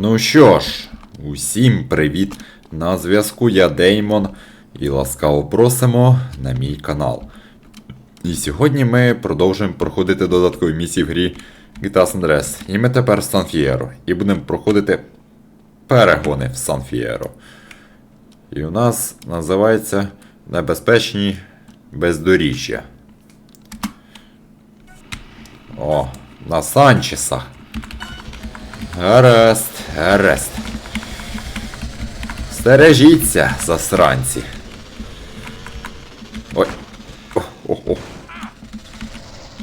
Ну що ж, усім привіт! На зв'язку я Деймон і ласкаво просимо на мій канал. І сьогодні ми продовжуємо проходити додаткові місії в грі GTA San Andreas. І ми тепер в Сан Фієро. І будемо проходити перегони в Сан Фієро. І у нас називається Небезпечні бездоріжжя. О, на Санчеса. Гаразд, гаразд. Стережіться, засранці. Ой. О, о, о.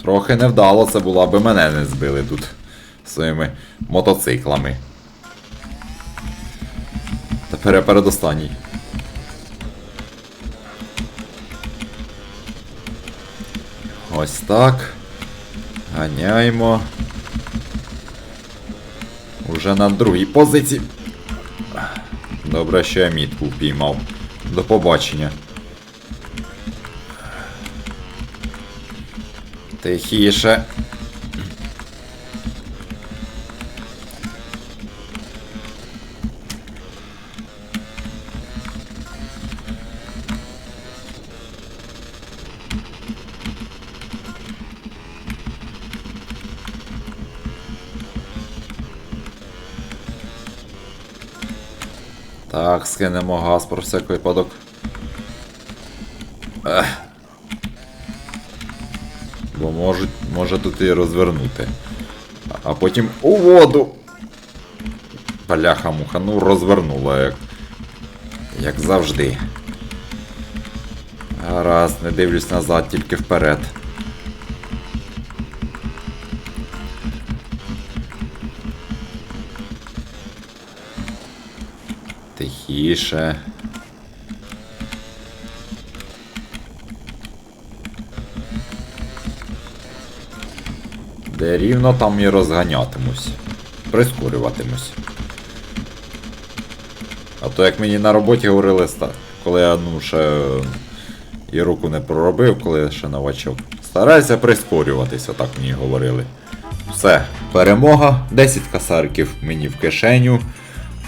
Трохи невдало це було, аби мене не збили тут своїми мотоциклами. Тепер я передостанній. Ось так. Ганяємо. Уже на другій позиції. Добре, що я мітку впіймав. До побачення. Тихіше. Так, скинемо газ про всяк випадок. Ех. Бо можуть, може тут і розвернути. А- потім у воду. Бляха-муха, ну розвернула як. Як завжди. Гаразд, не дивлюсь назад, тільки вперед. Тихіше. Де рівно там і розганятимусь. Прискорюватимусь. А то як мені на роботі говорили, коли я ну ще і руку не проробив, коли я ще новачок. Старайся прискорюватися, так мені говорили. Все, перемога, 10 касариків мені в кишеню.